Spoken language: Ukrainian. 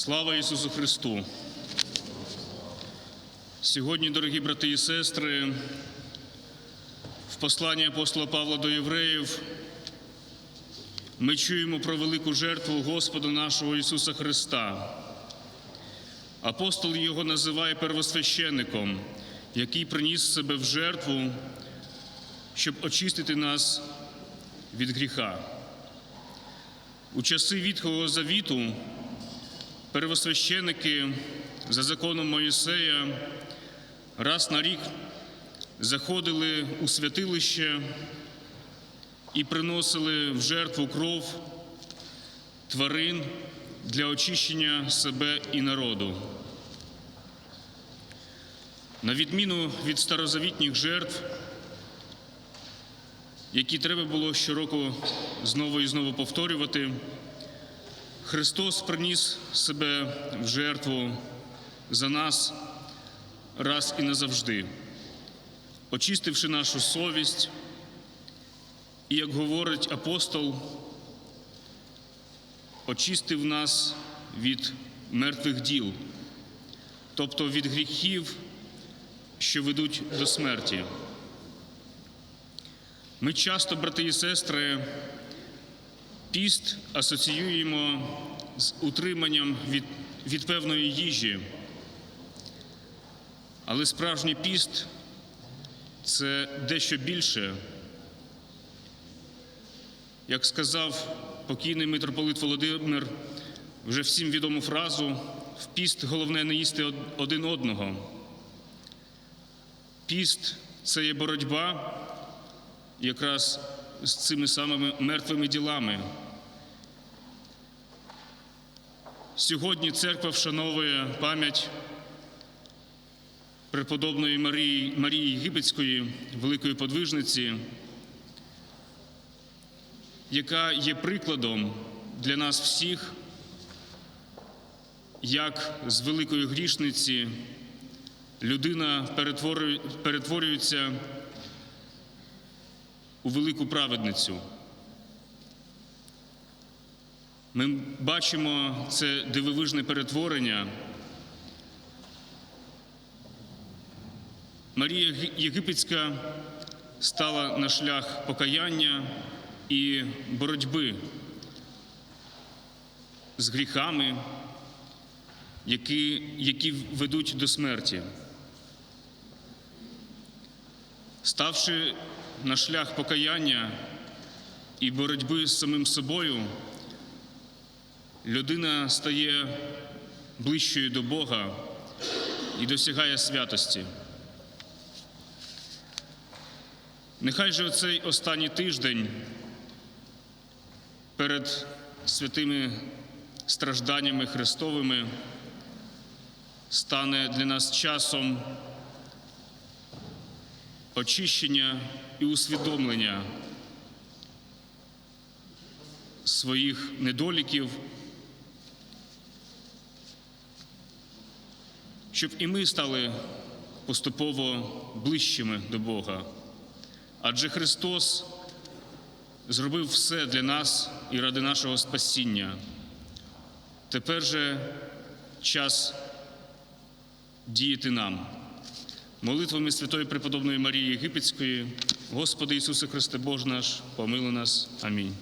Слава Ісусу Христу! Сьогодні, дорогі брати і сестри, в посланні апостола Павла до євреїв ми чуємо про велику жертву Господа нашого Ісуса Христа. Апостол його називає первосвященником, який приніс себе в жертву, щоб очистити нас від гріха. У часи Вітхого Завіту первосвященники за законом Моїсея раз на рік заходили у святилище і приносили в жертву кров тварин для очищення себе і народу. На відміну від старозавітніх жертв, які треба було щороку знову і знову повторювати, Христос приніс себе в жертву за нас раз і назавжди, очистивши нашу совість, і, як говорить апостол, очистив нас від мертвих діл, тобто від гріхів, що ведуть до смерті. Ми часто, брати і сестри, піст асоціюємо з утриманням від, від певної їжі. Але справжній піст це дещо більше. Як сказав покійний митрополит Володимир, вже всім відому фразу в піст головне не їсти один одного. Піст це є боротьба якраз з цими самими мертвими ділами. Сьогодні церква вшановує пам'ять преподобної Марії, Марії Єгипетської, великої подвижниці, яка є прикладом для нас всіх, як з великої грішниці людина перетворюється у велику праведницю. Ми бачимо це дивовижне перетворення. Марія Єгипетська стала на шлях покаяння і боротьби з гріхами, які, які ведуть до смерті. Ставши на шлях покаяння і боротьби з самим собою, людина стає ближчою до Бога і досягає святості. Нехай же оцей останній тиждень перед святими стражданнями Христовими стане для нас часом очищення і усвідомлення своїх недоліків, щоб і ми стали поступово ближчими до Бога. Адже Христос зробив все для нас і ради нашого спасіння. Тепер же час діяти нам. Молитвами Святої Преподобної Марії Єгипетської, Господи Ісусе Христе Боже наш, помили нас. Амінь.